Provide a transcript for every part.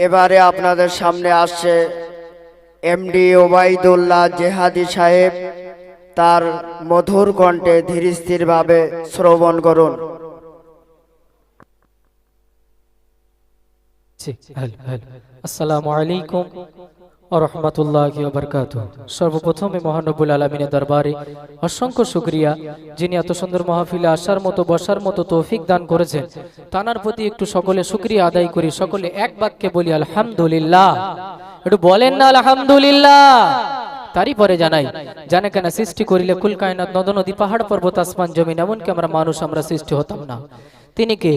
এবারে আপনাদের সামনে আসছে এমডি ওবাইদুল্লাহ জেহাদি সাহেব তার মধুর কণ্ঠে ধীরস্থিরভাবে শ্রবণ করুন। আসসালামু আলাইকুম সর্বপ্রথমে মহানবুল আলমিনের দরবারে অসংখ্য শুক্রিয়া, যিনি এত সুন্দর মাহফিলে আসার মতো, বসার মতো তৌফিক দান করেছেন। তানার প্রতি একটু সকলে শুক্রিয়া আদায় করি, সকলে এক বাক্যে বলি, আলহামদুলিল্লাহ। একটু বলেন না, আলহামদুলিল্লাহ। তারই পরে জানাই, জানে কেন সৃষ্টি করিলে কুল কায়নাত নদ নদী পাহাড় পর্বত আসমান জমিন, এমনকি আমরা মানুষ, আমরা সৃষ্টি হতাম না। তিনি কে?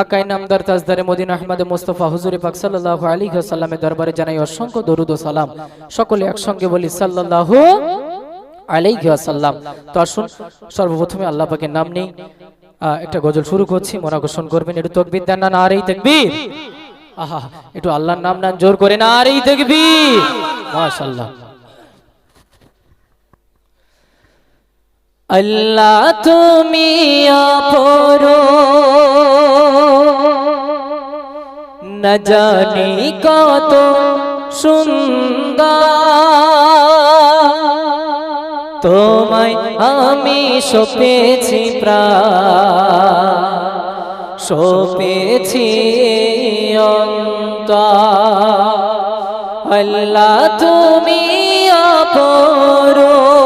আকাই নামদার তাজদারে মদিন আহমদ মুস্তফা হুজুরে পাক সাল্লাল্লাহু আলাইহি ওয়াসাল্লামের দরবারে জানাই অসংখ্য দরুদ ও সালাম। সকলে একসঙ্গে বলি, সাল্লাল্লাহু আলাইহি ওয়াসাল্লাম। তো আসুন, সর্বপ্রথমে আল্লাহ পাকের নাম নেই। একটা গজল শুরু করছি, মনাকর্ষণ করবেন, একটু তকবীর দেন না নারেই তাকবীর। আহা, একটু আল্লাহর নাম নাম জোর করে নারেই তাকবীর। মাশাআল্লাহ। আল্লাহ তুমি অপরো। না জানি কত সুন্দর। তোমায় আমি সপেছি প্রাণ সপেছি অন্তর। আল্লাহ তুমি অপরো।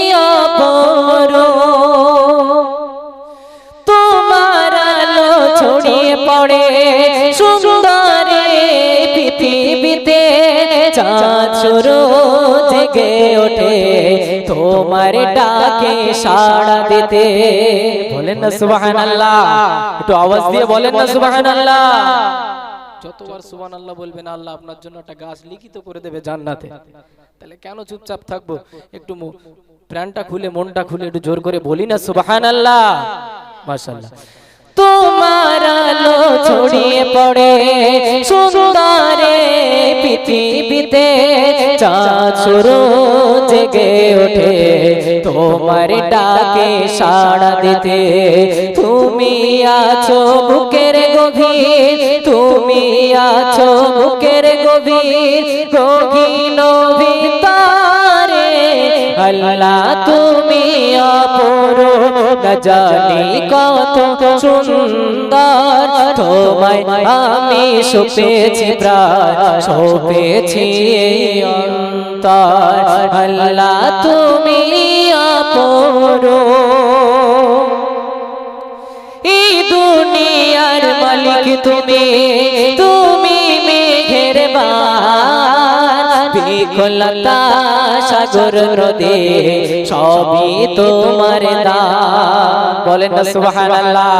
চাঁদ জেগে ওঠে। তোমার ডাকে সাড়া দিতে। বলেন না সুবহানাল্লাহ। একটু আওয়াজ দিয়ে বলেন না সুবহানাল্লাহ। যতবার সুবহান আল্লাহ আল্লাহ আপনার জন্য একটা গাছ লিখিত করে দেবে জান্নাতে। তাহলে কেন চুপচাপ থাকব? একটু প্রাণটা খুলে, মনটা খুলে একটু জোর করে বলি না সুবাহান আল্লাহ মাশাল্লাহ তোমার আলো ছড়িয়ে পড়ে। পৃথিবীতে চাঁদ জেগে ওঠে। তোমার ডাকে সাড়া দিতে তুমি আছো বুকের গভীর, তুমি আছো বুকের গভীর গহীন ভিতরে আল্লাহ তুমি জানি কত সুন্দর। তোমায় আমি সপেছি প্রাণ, সপেছি তুমি অপরো। এই দুনিয়ার মালিক তুমি তুমি বিকলতা সাগর নদী সবই তোমার দা। বলেন না সুবহানাল্লাহ।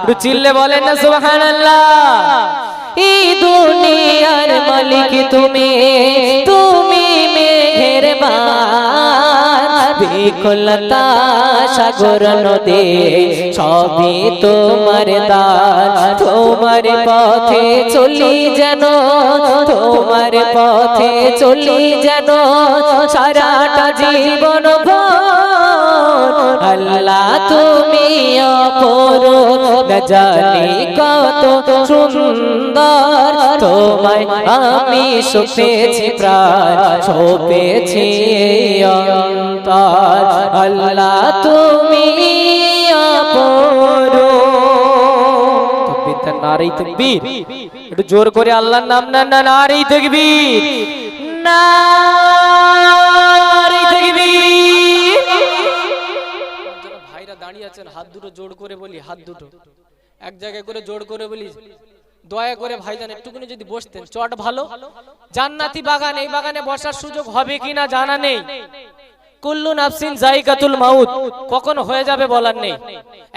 একটু চিল্লে বলেন না সুবহানাল্লাহ। এই দুনিয়ার মালিক তুমি। বিকলতা সাগর নদী, সবই তোমার দান তোমার পথে চলি যেন, তোমার পথে চলি যেন, সারাটা জীবন আল্লাহ তুমি অপরো জানি কত সুন্দর। তোমায় আমি সপেছি প্রাণ সপেছি অন্তর। আল্লাহ তুমি অপরো নারী তকবীর। একটু জোর করে আল্লাহর নাম না না নারী তকবীর। নারী তকবীর। দাঁড়িয়ে আছেন, হাত দুটো জোড় করে বলি, হাত দুটো। এক জায়গায় করে জোড় করে বলি, দয়া করে ভাইজান, একটুখানি যদি বসতেন, চট ভালো। জান্নাতি বাগান, এই বাগানে বসার সুযোগ হবে কিনা জানা নেই। কখন হয়ে যাবে বলার নেই।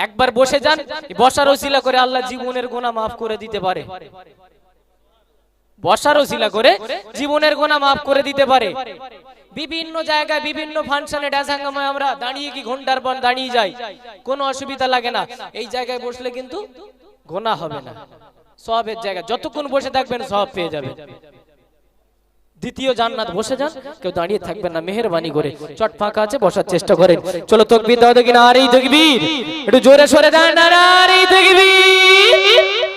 একবার বসে যান, বসার ওসিলা করে আল্লাহ জীবনের গুনাহ মাফ করে দিতে পারে। বসার ওসিলা করে জীবনের গোনা মাফ করে দিতে পারে। বিভিন্ন জায়গায় বিভিন্ন ফাংশনে ড্যাসাঙ্গাময় আমরা দাঁড়িয়ে কি ঘণ্টার পর দাঁড়িয়ে যাই। কোনো অসুবিধা লাগে না। এই জায়গায় বসলে কিন্তু গোনা হবে না। সবের জায়গা। যতক্ষণ বসে থাকবেন সব পেয়ে যাবেন। দ্বিতীয় জান্নাত বসে যান। কেউ দাঁড়িয়ে থাকবেন না। মেহেরবানি করে। চট ফাঁকা আছে বসার চেষ্টা করেন। চলো তকবীর দাও দেখি না আর এই তকবীর। একটু জোরে সরে দেন। না আর এই তকবীর।